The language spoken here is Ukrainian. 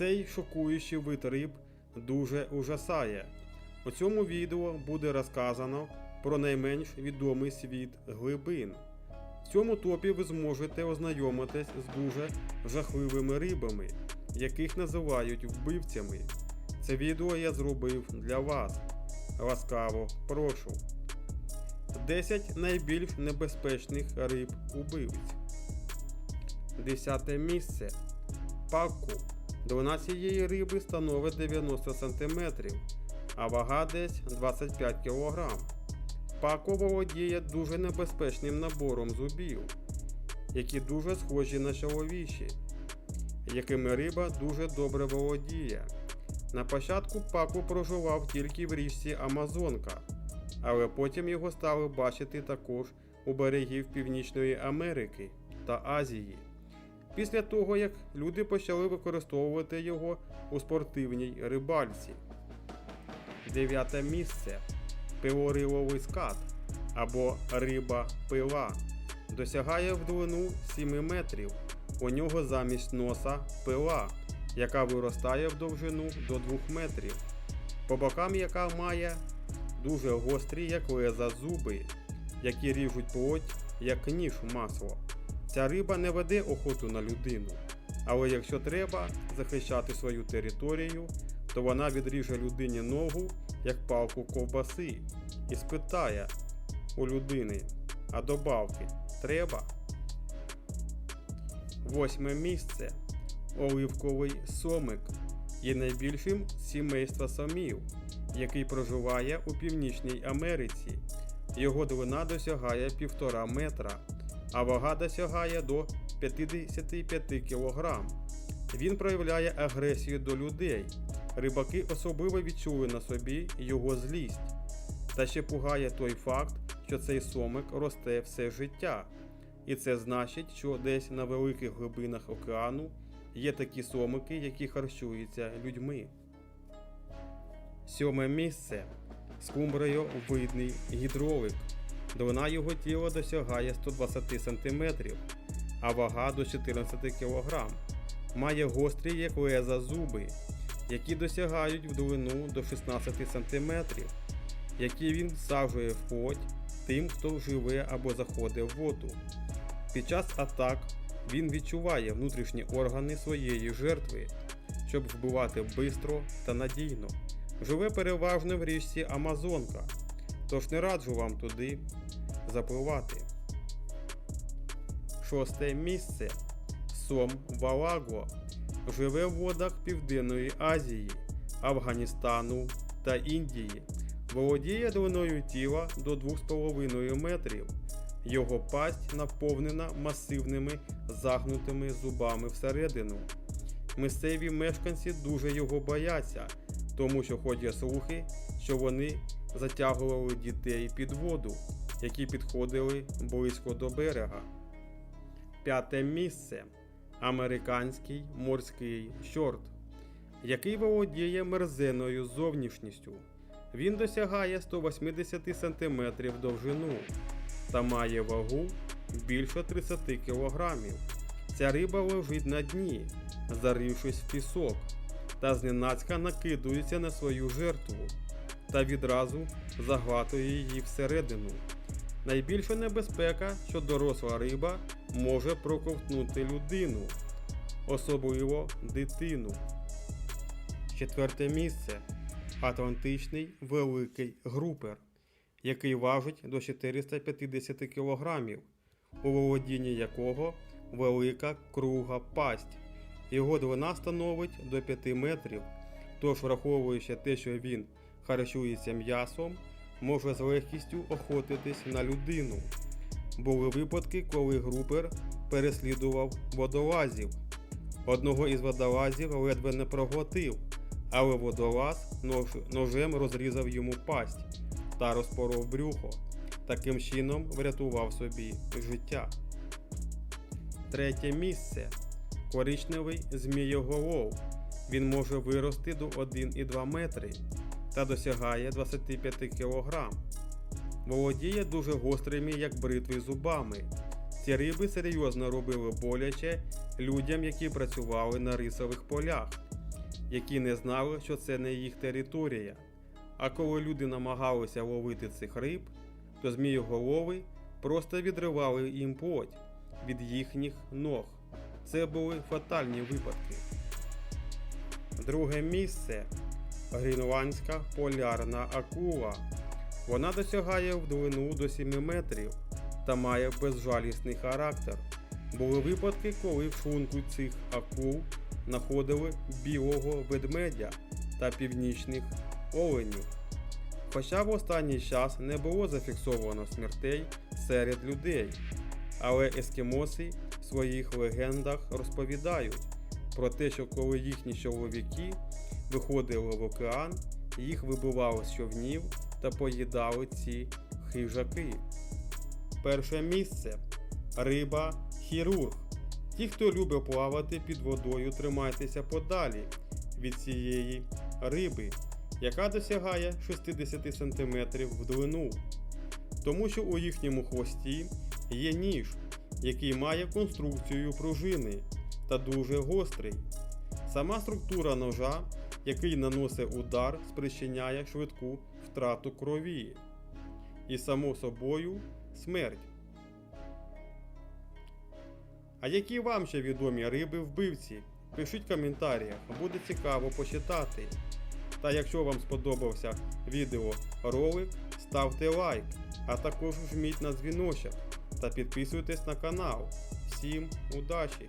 Цей шокуючий вид риб дуже ужасає. У цьому відео буде розказано про найменш відомий світ глибин. В цьому топі ви зможете ознайомитись з дуже жахливими рибами, яких називають вбивцями. Це відео я зробив для вас. Ласкаво прошу. 10 найбільш небезпечних риб убивць. 10 місце. Паку. Довжина цієї риби становить 90 см, а вага десь 25 кг. Пако володіє дуже небезпечним набором зубів, які дуже схожі на чоловічі, якими риба дуже добре володіє. На початку Паку проживав тільки в річці Амазонка, але потім його стали бачити також у берегів Північної Америки та Азії. Після того, як люди почали використовувати його у спортивній рибальці. Дев'яте місце. Пилориловий скат або риба пила досягає в длину 7 метрів. У нього замість носа пила, яка виростає в довжину до 2 метрів. По бокам яка має дуже гострі, як леза зуби, які ріжуть плоть, як ніж масло. Ця риба не веде охоту на людину, але якщо треба захищати свою територію, то вона відріже людині ногу, як палку ковбаси, і спитає у людини, а добавки треба? Восьме місце. Оливковий сомик є найбільшим з сімейства сомів, який проживає у Північній Америці. Його длина досягає 1,5 метра, а вага досягає до 55 кг. Він проявляє агресію до людей. Рибаки особливо відчули на собі його злість. Та ще пугає той факт, що цей сомик росте все життя. І це значить, що десь на великих глибинах океану є такі сомики, які харчуються людьми. Сьоме місце. Скумбройовидний гідролик. Довина його тіла досягає 120 см, а вага до 14 кг. Має гострі як леза зуби, які досягають в длину до 16 см, які він всаджує в плоть тим, хто живе або заходить в воду. Під час атак він відчуває внутрішні органи своєї жертви, щоб вбивати бистро та надійно. Живе переважно в річці Амазонка, тож не раджу вам туди запливати. Шосте місце. Сом Валаго живе в водах Південної Азії, Афганістану та Індії. Володіє длиною тіла до 2,5 метрів. Його пасть наповнена масивними загнутими зубами всередину. Місцеві мешканці дуже його бояться, тому що ходять слухи, що вони затягували дітей під воду, які підходили близько до берега. П'яте місце. Американський морський чорт, який володіє мерзеною зовнішністю. Він досягає 180 см довжину та має вагу більше 30 кг. Ця риба лежить на дні, зарившись в пісок, та зненацька накидується на свою жертву та відразу заглатує її всередину. Найбільша небезпека, що доросла риба може проковтнути людину, особливо дитину. Четверте місце Атлантичний великий групер, який важить до 450 кг, у володінні якого велика круга пасть. Його длина становить до 5 метрів, тож, враховуючи те, що він харчується м'ясом, може з легкістю охотитись на людину. Були випадки, коли групер переслідував водолазів. Одного із водолазів ледве не проглотив, але водолаз нож, ножем розрізав йому пасть та розпоров брюхо. Таким чином врятував собі життя. Третє місце. Коричневий змієголов. Він може вирости до 1,2 метри та досягає 25 кг. Володіє дуже гострими, як бритви зубами. Ці риби серйозно робили боляче людям, які працювали на рисових полях. які не знали, що це не їх територія. А коли люди намагалися ловити цих риб, то змієголови просто відривали їм плоть від їхніх ног. Це були фатальні випадки. Друге місце грінландська полярна акула. Вона досягає в длину до 7 метрів та має безжалісний характер. Були випадки, коли в шлунку цих акул знаходили білого ведмедя та північних оленів. Хоча в останній час не було зафіксовано смертей серед людей, але ескімоси в своїх легендах розповідають про те, що коли їхні чоловіки виходили в океан, їх вибивали з човнів та поїдали ці хижаки. Перше місце риба хірург. Ті, хто любить плавати під водою, тримайтеся подалі від цієї риби, яка досягає 60 см в длину. Тому що у їхньому хвості є ніж, який має конструкцію пружини та дуже гострий. Сама структура ножа, який наносить удар, спричиняє швидку втрату крові і, само собою, смерть. А які вам ще відомі риби вбивці? Пишіть в коментарях, буде цікаво почитати. Та якщо вам сподобався відеоролик, ставте лайк, а також жміть на дзвіночок та підписуйтесь на канал. Всім удачі!